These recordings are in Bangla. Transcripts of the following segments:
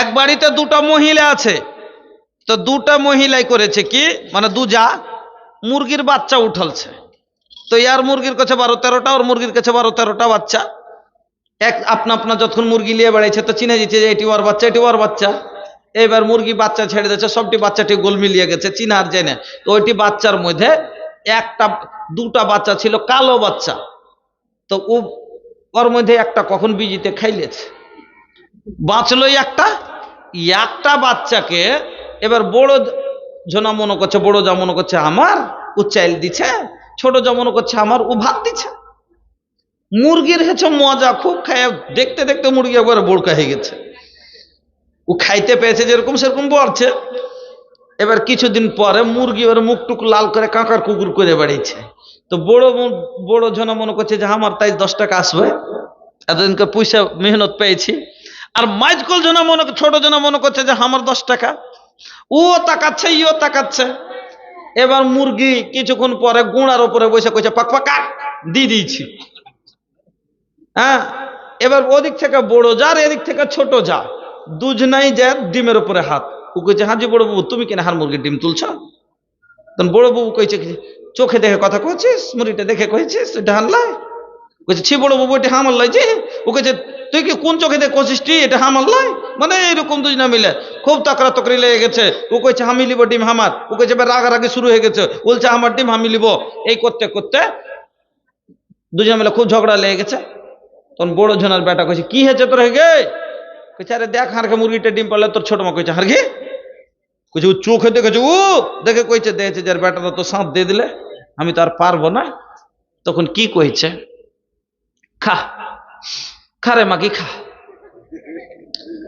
এক বাড়িতে দুটো মহিলা আছে। তো দুটা মহিলাই করেছে কি? মানে দুজা মুরগির বাচ্চা উঠলছে। তো ইয়ার মুরগির কাছে বারো তেরোটা, ওর মুরগির কাছে বারো তেরোটা বাচ্চা। এক আপনা আপনা যখন মুরগি নিয়ে বেড়াইছে, তো চিনে দিচ্ছে যে এটি ওর বাচ্চা, এটি ওর বাচ্চা। এবার মুরগি বাচ্চা ছেড়ে দিচ্ছে সবটি বাচ্চাটি গোল মিলিয়ে গেছে, চিনা আর জেনে। তো ওইটি বাচ্চার মধ্যে একটা, দুটা বাচ্চা ছিল, কালো বাচ্চা। তো ও, ওর মধ্যে একটা কখন বিজিতে খাইলেছে। বাঁচলো একটা? একটা বাচ্চাকে এবার বড় জনা মনে করছে, বড় যা মনে করছে আমার, ও চাইল দিছে, ছোট যা মনে করছে আমার, ও ভাত দিছে। মুরগির হেছে মজা, খুব খায়, দেখতে দেখতে মুরগি একবার বড়কা হয়ে গেছে। ও খাইতে পেয়েছে যেরকম সেরকম বাড়ছে। এবার কিছুদিন পরে মুরগি এবার মুখ টুক লাল করে কাঁকার কুকুর করে বেড়িয়েছে তো বড় বড় জনা মনে করছে যে, আমার তাই দশ টাকা আসবে এতদিনকে পয়সা মেহনত পেয়েছি। আর মাইজকল জনা মনে ছোট জনা মনে করছে যে আমার দশ টাকা। ও তাকাচ্ছে, ইও তাকাচ্ছে। এবার মুরগি কিছুক্ষণ পরে গুঁড়ার উপরে বসে কইছে, পাক, পাকা দিয়ে দিয়েছি। হ্যাঁ? এবার ওদিক থেকে বড় যার এদিক থেকে ছোট যা। দুজনাই যা ডিমের উপরে হাত। ও কইছে হাজি বড় বাবু, তুমি কেন হার মুরগির ডিম তুলছ? তখন বড় বাবু কইছে চোখে দেখে কথা কইছিস? মুরগিটা দেখে কইছিস? এটা হানলাই কইছে, ছি, বড় বাবু এটা হামার লাই যে? ও কইছে তুই কি কোন চোখে দেখে কইছিস এটা হামার লাই মানে এরকম দুজনা মিলে। খুব তাকরা তকরি লেগে গেছে। ও কইছে, হামি লিব ডিম হামার। ও কইছে রাগারাগি শুরু হয়ে গেছে। বলছে, আমার ডিম হামি লিব। এই করতে করতে দুজন মিলে খুব ঝগড়া লেগে গেছে। তখন বড় জনের বেটা কইছে, কি হয়েছে তোর হেগে? কইছে, আরে দেখ হারকে মুরগিটা ডিম পারলে তোর ছোট মা কইছে, হারকে? কইছে, ও চোখে দেখেছে, ও দেখে কইছে, দেখেছে যার বেটাটা তো সাঁত দিয়ে দিলে, আমি তো আর পারব না। তখন কি কইছে? খা খারে মাগি খা?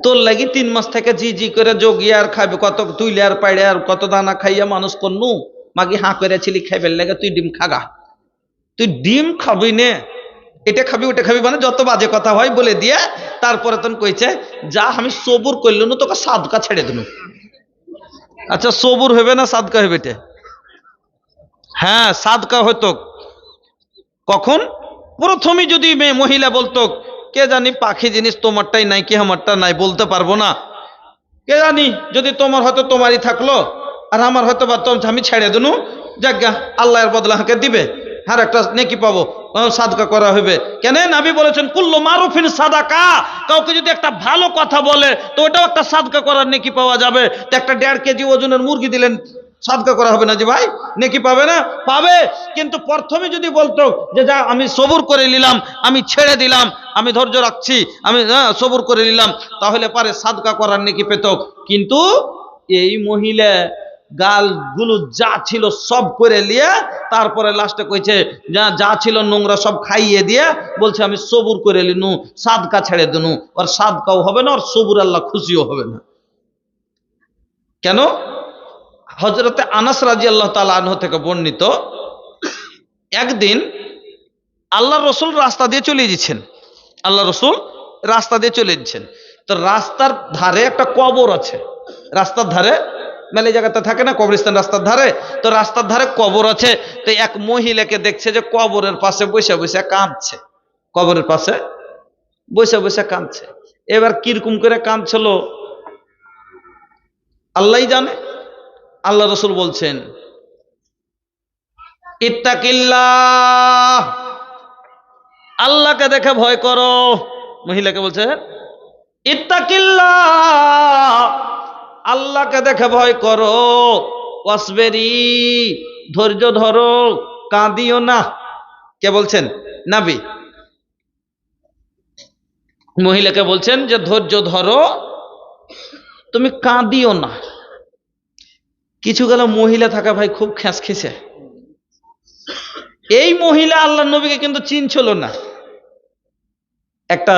তোর লাগি তিন মাস থেকে জি জি করে যোগিয়ে আর খাবে কত তুইলে আর পাইড়ে আর কত দানা খাইয়া মানুষ করনু? মাগি হাঁ করে করেছিলি খাইবে লাগে তুই ডিম খাগা? তুই ডিম খাবি নে? এটা খাবি, ওটা খাবি মানে যত বাজে কথা হয় বলে দিয়ে তারপরে তখন কইছে, যা আমি সবুর করলু না, তোকে সাদকা ছেড়ে দিল আচ্ছা সবুর হবে না সাদকা হবে এটা? হ্যাঁ সাদকা হতো কখন? প্রথমে যদি মেয়ে মহিলা বলতো কে জানি পাখি জিনিস তোমারটাই নাই, কি আমারটা নাই, বলতে পারব না। কে জানি যদি তোমার হয়তো তোমারই থাকল, আর আমার হয়তো বা তোমার আমি ছেড়ে দিনু যাজ্ঞা আল্লাহর বদলা হাঁকে দিবে। আর একটা নেকি পাবো সাদকা করা হবে কেন নাবি বলেছেন, কুল্লু মারুফিন সাদাকা। কাউকে যদি একটা ভালো কথা বলে, তো ওটাও একটা সাদকা করার নেকি পাওয়া যাবে। তো একটা দেড় কেজি ওজনের মুরগি দিলেন সাদকা করা হবে না যে ভাই, নেকি পাবে না? পাবে। কিন্তু প্রথমে যদি বলতো যে যা, আমি সবুর করে নিলাম, আমি ছেড়ে দিলাম, আমি ধৈর্য রাখছি, আমি সবুর করে নিলাম, তাহলে পারে সাদকা করার নেকি পেত। কিন্তু এই মহিলা গালগুলো যা ছিল সব করে নিয়ে তারপরে লাস্টে কইছে, যা যা ছিল নোংরা সব খাইয়ে দিয়ে বলছে, আমি সবুর করে নিনু, সাদকা ছেড়ে দিনু। আর সাদকাও হবে না আর সবুর আল্লাহ খুশিও হবে না। কেন? হজরতে আনাস রাজি আল্লাহ তালা আনহ থেকে বর্ণিত, একদিন আল্লাহ রসুল রাস্তা দিয়ে চলে যাচ্ছেন আল্লাহ রসুল রাস্তা দিয়ে চলে যাচ্ছেন তো রাস্তার ধারে একটা কবর আছে। রাস্তার ধারে, মেলে জায়গাতে থাকে না, কবরস্থান রাস্তার ধারে। তো রাস্তার ধারে কবর আছে। তো এক মহিলাকে দেখছে যে কবরের পাশে বসে বসে কাঁদছে। কবরের পাশে বসে বসে কাঁদছে। এবার কীরকম করে কাঁদছিল? আল্লাহই জানে। আল্লাহ রসুল বলছেন, ইত্তাকিল্লাহ। আল্লাহকে দেখে ভয় করো। মহিলাকে বলছে, ইত্তাকিল্লাহ। আল্লাহকে দেখে ভয় করো। ওয়াসবেরি, ধৈর্য ধরো, কাঁদিও না। কে বলছেন? নাবি। মহিলাকে বলছেন যে, ধৈর্য ধরো, তুমি কাঁদিও না। কিছু গেল, মহিলা থাকা ভাই খুব খ্যাস খেছে। এই মহিলা আল্লাহ নবীকে কিন্তু চিনছিল না। একটা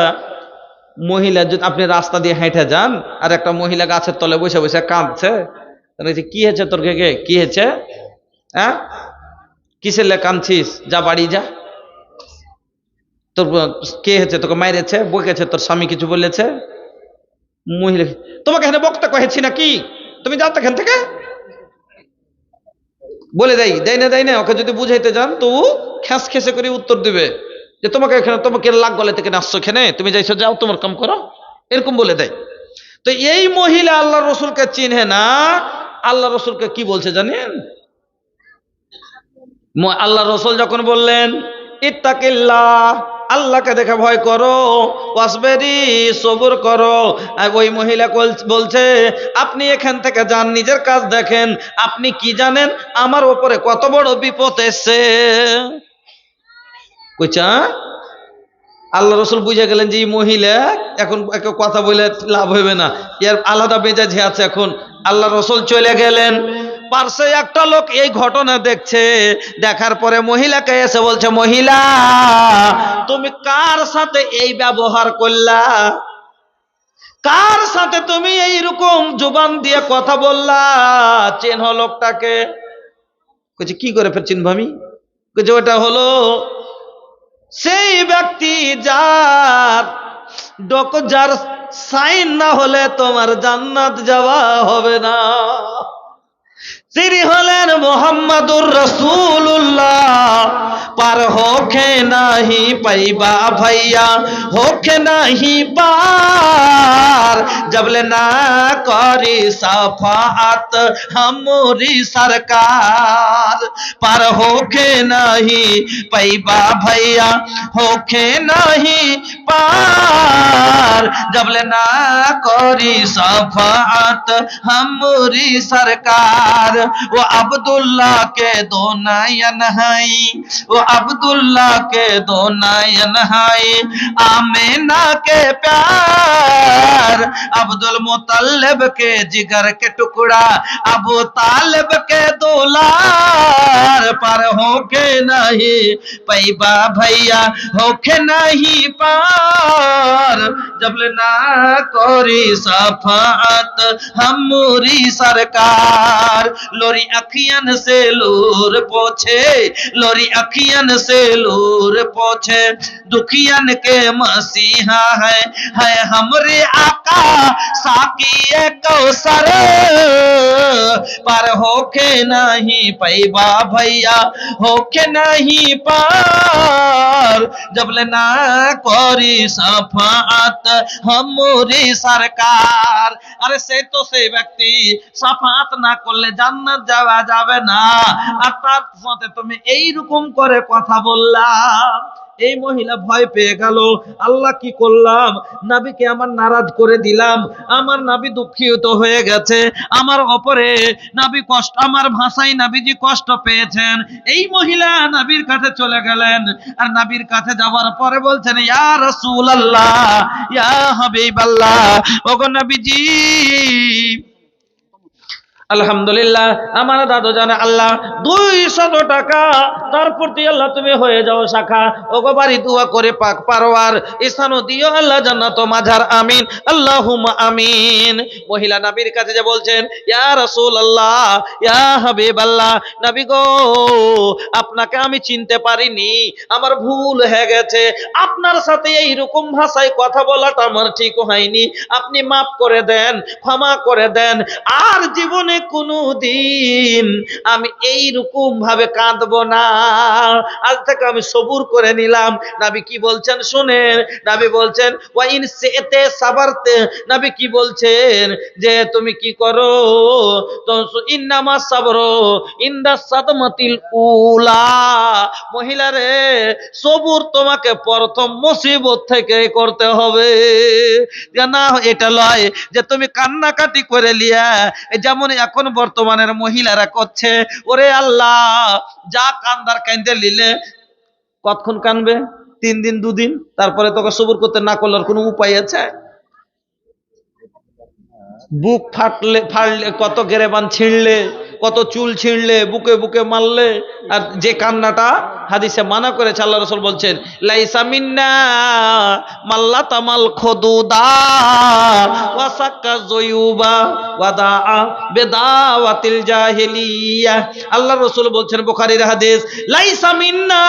মহিলা যদি আপনি রাস্তা দিয়ে হেঁটে যান, আর একটা মহিলা গাছের তলে বসে বসে কাঁদছে কি হয়েছে তোর কে কি হয়েছে? হ্যাঁ? কিসের লে কাঁদছিস? যা বাড়ি যা। তোর কে হয়েছে? তোকে মাইরেছে বকেছে, তোর স্বামী কিছু বলেছে? মহিলা, তোমাকে এখানে বক্তা কহেছি নাকি? তুমি যাও তো এখান থেকে। বলে দেয় দেয় না দেয় না, ওকে যদি বুঝাইতে যান তো খ্যাঁস খেসে করে উত্তর দিবে। যে তোমাকে এখানে, তোমাকে লাগ গলে থেকে আসছো খেনে তুমি যাইছো, যাও, তোমার কাম করো, এরকম বলে দেয়। তো এই মহিলা আল্লাহ রসুলকে চিনে না আল্লাহ রসুলকে কি বলছে জানেন? আল্লাহ রসুল যখন বললেন, ইত্তাকিল্লাহ আল্লাহকে দেখে ভয় করো, ওয়াসবেরি, সবুর করো। ওই মহিলা বলছে, আপনি এখান থেকে যান, নিজের কাজ দেখেন। আপনি কি জানেন, আমার ওপরে কত বড় বিপদ এসছে? কইছা আল্লাহ রসুল বুঝে গেলেন যে, এই মহিলা এখন একে কথা বলে লাভ হবে না। এর আলাদা মেজাজ আছে এখন। আল্লাহ রসুল চলে গেলেন। পার্শ্বে একটা লোক এই ঘটনা দেখছে, দেখার পরে মহিলাকে এসে বলছে, মহিলা, তুমি কার সাথে এই ব্যবহার করলা? কার সাথে তুমি এইরকম জুবান দিয়ে কথা বললা? চেন লোকটাকে। কইছে, কি করে ফের চিনব আমি কইছে, ওটা হলো সেই ব্যক্তি যার ডক যার সাইন না হলে তোমার জান্নাত যাওয়া হবে না। তিনি হলেন মোহাম্মদুর রসুল্লাহ পার হোখে নাহি পাইবা ভাইয়া হোখে নাহি পার জবলে না করি সফাত हमरी सरकार पर होखे नहीं पैबा भैया होखे नहीं पार जबले ना करी सफात हमरी सरकार। वो अब्दुल्ला के दो नयन है, वो अब्दुल्ला के दो नयन है। आमेना के प्यार, अब्दुल मुतल्लिब के जिगर के टुकड़ा, अबू तालिब के दुलार। होके नहीं, पैबा भैया होके नहीं पार। जब ना कोरी सफात हमरी सरकार। लोरी अखियन से लूर पोछे, लोरी अखियन से लूर पोछे। दुखियन के मसीहा है है हमरे आका, साकी कौसर। पर होके नहीं, पैबा भैया होके नहीं पार जब ना करी सफात हमरी সরকার আরে সে তো সেই ব্যক্তি সাফাত না করলে জান্নাত যাওয়া যাবে না আর তার সাথে তুমি এইরকম করে কথা বললাম এই মহিলা ভয় পেয়ে গেল। আল্লাহ কি করলাম? নাবিকে আমার নারাজ করে দিলাম। আমার নাবি দুঃখিত হয়ে গেছে। আমার অপরে নাবি কষ্ট, আমার ভাষায় নাবিজি কষ্ট পেয়েছেন। এই মহিলা নাবির কাছে চলে গেলেন। আর নাবির কাছে যাওয়ার পরে বলছেন, ইয়া আল্লাহ ইয়া হাবিব আল্লাহ ওগো নবীজি আলহামদুলিল্লাহ, আমার দাদু জানে, আল্লাহ, দুইশত টাকা, তার প্রতি আল্লাহ তুমি হয়ে যাও শাখা। ওগো বাড়ি দুয়া করে পাক পারোয়ার ইসানো দিও আল্লাহ জান্নাত মাঝার, আমিন আল্লাহুম আমিন। মহিলা নবীর কাছে যে বলছেন, ইয়া রাসূল আল্লাহ ইয়া হাবিব আল্লাহ নবী গো, আপনাকে আমি চিনতে পারিনি, আমার ভুল হয়ে গেছে, আপনার সাথে এই রকম ভাষায় কথা বলাটা আমার ঠিক হয়নি, আপনি মাফ করে দেন, ক্ষমা করে দেন, আর জীবনে কোনো দিন আমি এই রকম ভাবে কাঁদবো না। আজ থেকে আমি সবুর করে নিলাম। নাবি কি বলছেন নাবি বলছেন, ওয়াইন সেতে সাবারতে। নাবি কি বলছেন, যে তুমি কি করো? তো ইন্নামা সাবরো ইন্দা সাদমাতিল উলা। মহিলা রে, সবুর তোমাকে প্রথম মুসিবত থেকে করতে হবে। যে না এটা লয় যে তুমি কান্নাকাটি করে লিয়া যেমন এখন বর্তমানের মহিলারা করছে, ওরে আল্লাহ, যা কান্দার কান্দে লিলে কতক্ষণ কানবে? তিন দিন দুদিন তারপরে তোকে সবুর করতে না করলে কোনো উপায় আছে? বুক ফাটলে ফাটলে কত গেরেবান ছিঁড়লে। কত চুল ছিঁড়লে, বুকে বুকে মারলে, আর যে কান্নাটা হাদিসে মানা করেছে, আল্লাহ রসুল বলছেন মাল্লা তামাল জয়ুবা আল্লাহ রসুল বলছেন, বুখারীর হাদিস, লাইসা মিন্না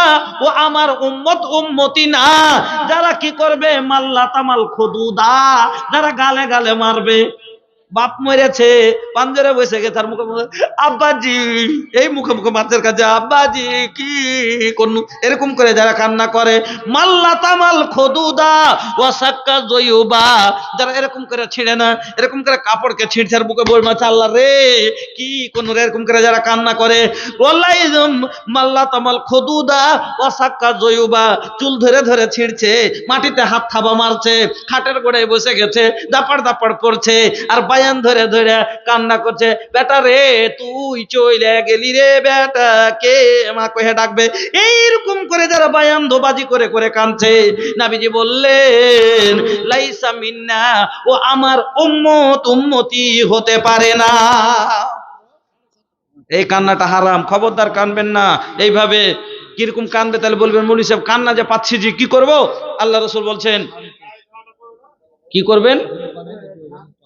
ও আমার উম্মত উম্মতি না যারা কি করবে? মাল্লা তামাল খদুদা, যারা গালে গালে মারবে। বাপ মরেছে পাঞ্জরে বসে গেছে, তার মুখে মুখে, আব্বাজি, এই মুখে মুখে মাছের কাছে, আব্বাজি, কি করনু? এরকম করে যারা কান্না করে, মাল্লা তামাল খদুদা, ওয়াসাক্কা জয়ুবা। যারা এরকম করে ছিঁড়ে না, এরকম করে কাপড়কে ছিঁড়ছে, আর বুকে বই মাছ আল্লাহ রে, কি কোন এরকম করে যারা কান্না করে ওয়াল্লাইজুম মাল্লা তামাল খদুদা, ওয়াসাক্কা জয়ুবা। চুল ধরে ধরে ছিঁড়ছে, মাটিতে হাত থাবা মারছে, খাটের গোড়ায় বসে গেছে, দাপাড় দাপাড় করছে, আর বায়ান ধরে ধরে কান্না করছে, বেটা রে, তুই চইলে গেলি রে, বেটা, কে মা কহে ডাকবে? এইরকম করে যারা বায়ান ধোবাজি করে করে কাঁদছে। নাবিজি বললেন, লাইসা মিন্না, ও আমার উম্মত উম্মতি হতে পারে না। এই কান্নাটা হারাম, খবরদার কানবেন না। এইভাবে কীরকম কানবে তাহলে বলবেন মৌলী সাহেব, কান্না যে পাচ্ছি যে কি করব? আল্লাহ রসুল বলছেন, কি করবেন?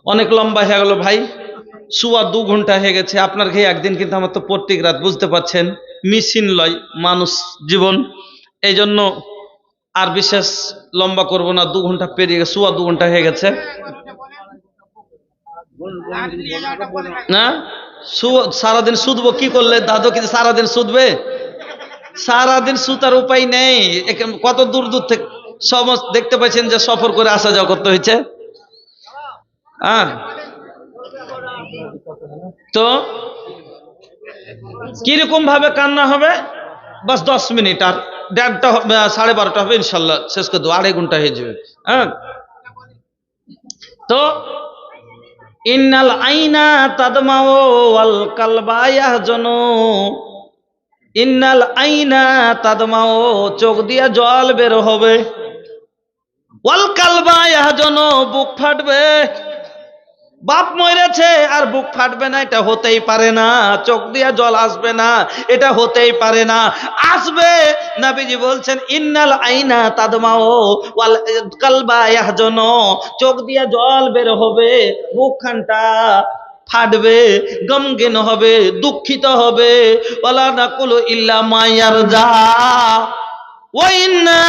অনেক লম্বা হয়ে গেল ভাই। শুয়া দু ঘণ্টা হয়ে গেছে। আপনার খেয়ে একদিন কিন্তু আমার তো প্রত্যেক রাত বুঝতে পারছেন মিশিন লয় মানুষ জীবন। এই জন্য আর বিশেষ লম্বা করব না, দু ঘণ্টা পেরিয়ে গেছে শুয়া দু ঘণ্টা হয়ে গেছে। না? সারাদিন শুধবো কি করলে? দাদু কিন্তু সারাদিন শুধবে সারাদিন সুতার উপায় নেই। কত দূর দূর থেকে সমস্ত দেখতে পাচ্ছেন যে সফর করে আসা যাওয়া করতে হয়েছে। হ্যাঁ তো কীরকম ভাবে কান্না হবে? বাস দশ মিনিট আর দেড়টা সাড়ে বারোটা হবে, ইনশাল্লাহ শেষ করে দেবো, আড়াই ঘণ্টা হয়ে যাবে। হ্যাঁ তো ইন্নাল আইনা তাদমাও ওয়াল কালবা ইয়াহজানু। ইন্নাল আইনা তাদমাও চোখ দিয়া জল বের হবে। ওয়াল কালবা ইয়াহজানু, বুক ফাটবে। বাপ মরেছে আর বুক ফাটবে না, এটা হতেই পারে না। চোখ দিয়া জল আসবে না, এটা হতেই পারে না। আসবে, নবীজি বলছেন, ইন্নাল আইনা তাদমাও ওয়াল কালবা ইয়াহজানু। চোখ দিয়া জল বের হবে, মুখখানটা ফাটবে, গমগিন হবে, দুঃখিত হবে। ওয়ালা নাকুলু ইল্লা মায়ারজা ওয়া ইন্না